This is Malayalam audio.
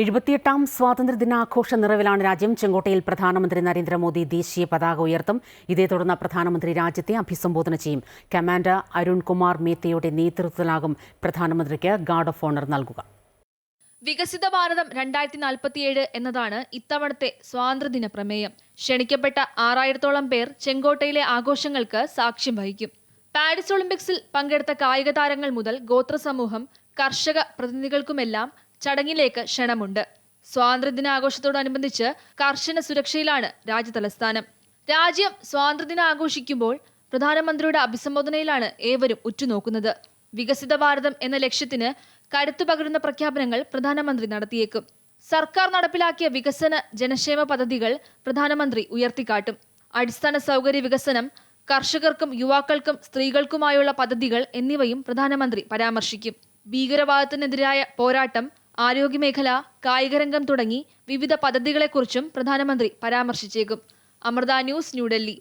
എഴുപത്തിയെട്ടാം സ്വാതന്ത്ര്യദിനാഘോഷ നിറവിലാണ് രാജ്യം. ചെങ്കോട്ടയിൽ പ്രധാനമന്ത്രി നരേന്ദ്രമോദി ദേശീയ പതാക ഉയർത്തും. ഇതേ തുടർന്ന് പ്രധാനമന്ത്രി രാജ്യത്തെ അഭിസംബോധന ചെയ്യും. കമാൻഡർ അരുൺകുമാർ മേത്തയുടെ നേതൃത്വത്തിലാകും പ്രധാനമന്ത്രിക്ക് ഗാർഡ് ഓഫ് ഓണർ നൽകുക. വികസിത ഭാരതം രണ്ടായിരത്തി നാൽപ്പത്തിയേഴ് എന്നതാണ് ഇത്തവണത്തെ സ്വാതന്ത്ര്യദിന പ്രമേയം. ക്ഷണിക്കപ്പെട്ട ആറായിരത്തോളം പേർ ചെങ്കോട്ടയിലെ ആഘോഷങ്ങൾക്ക് സാക്ഷ്യം വഹിക്കും. പാരീസ് ഒളിമ്പിക്സിൽ പങ്കെടുത്ത കായിക താരങ്ങൾ മുതൽ ഗോത്ര സമൂഹം കർഷക പ്രതിനിധികൾക്കുമെല്ലാം ചടങ്ങിലേക്ക് ക്ഷണമുണ്ട്. സ്വാതന്ത്ര്യദിനാഘോഷത്തോടനുബന്ധിച്ച് കർശന സുരക്ഷയിലാണ് രാജ്യതലസ്ഥാനം. രാജ്യം സ്വാതന്ത്ര്യദിനം ആഘോഷിക്കുമ്പോൾ പ്രധാനമന്ത്രിയുടെ അഭിസംബോധനയിലാണ് ഏവരും ഉറ്റുനോക്കുന്നത്. വികസിത ഭാരതം എന്ന ലക്ഷ്യത്തിന് കരുത്തു പകരുന്ന പ്രഖ്യാപനങ്ങൾ പ്രധാനമന്ത്രി നടത്തിയേക്കും. സർക്കാർ നടപ്പിലാക്കിയ വികസന ജനക്ഷേമ പദ്ധതികൾ പ്രധാനമന്ത്രി ഉയർത്തിക്കാട്ടും. അടിസ്ഥാന സൗകര്യ വികസനം കർഷകർക്കും യുവാക്കൾക്കും സ്ത്രീകൾക്കുമായുള്ള പദ്ധതികൾ എന്നിവയും പ്രധാനമന്ത്രി പരാമർശിക്കും. ഭീകരവാദത്തിനെതിരായ പോരാട്ടം ആരോഗ്യമേഖല കായികരംഗം തുടങ്ങി വിവിധ പദ്ധതികളെക്കുറിച്ചും പ്രധാനമന്ത്രി പരാമർശിച്ചേക്കും. അമൃത ന്യൂസ് ന്യൂഡൽഹി.